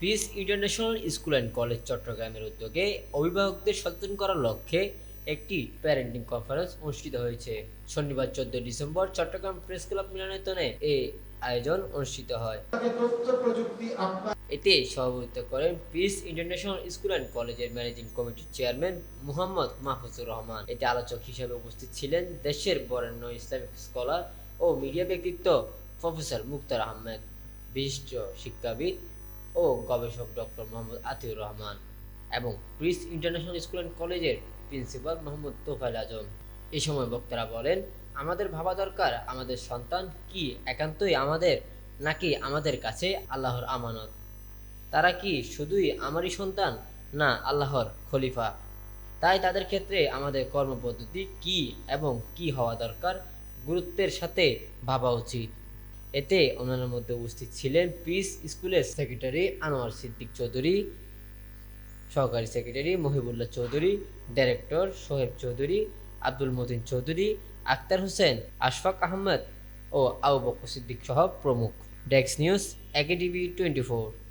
Peace international school and college চট্টগ্রামের উদ্যোগে অভিভাবকদের সচেতন করার লক্ষ্যে একটি প্যারেন্টিং কনফারেন্স অনুষ্ঠিত হয়েছে। শনিবার চোদ্দ ডিসেম্বর চট্টগ্রাম প্রেস ক্লাব মিলনায়তনে আয়োজন অনুষ্ঠিত হয়। এতে সভাপতিত্ব করেন পিস ইন্টারন্যাশনাল স্কুল অ্যান্ড কলেজের ম্যানেজিং কমিটির চেয়ারম্যান মুহাম্মদ মাহফুজুর রহমান। এতে আলোচক হিসেবে উপস্থিত ছিলেন দেশের বরেণ্য ইসলামিক স্কলার ও মিডিয়া ব্যক্তিত্ব প্রফেসর মুক্তার আহমেদ। বিশিষ্ট শিক্ষাবিদ ও গবেষক ডক্টর মোহাম্মদ আতিউর রহমান এবং প্রিস ইন্টারন্যাশনাল স্কুল অ্যান্ড কলেজের প্রিন্সিপাল মোহাম্মদ তোফাইল আজম। এ সময় বক্তারা বলেন, আমাদের ভাবা দরকার, আমাদের সন্তান কি একান্তই আমাদের নাকি আমাদের কাছে আল্লাহর আমানত? তারা কি শুধুই আমারই সন্তান না আল্লাহর খলিফা? তাই তাদের ক্ষেত্রে আমাদের কর্মপদ্ধতি কি এবং কি হওয়া দরকার? গুরুত্বের সাথে ভাবা উচিত। এতে ওনার মধ্যে উপস্থিত ছিলেন পিস স্কুলের সেক্রেটারি আনোয়ার সিদ্দিক চৌধুরী, সহকারী সেক্রেটারি মহিবুল্লাহ চৌধুরী, ডাইরেক্টর সোহেব চৌধুরী, আব্দুল মতিন চৌধুরী, আক্তার হোসেন, আশফাক আহমেদ ও আবু বকর সিদ্দিক সহ প্রমুখ। ডেক্স নিউজ একেটিভি টোয়েন্টি ফোর।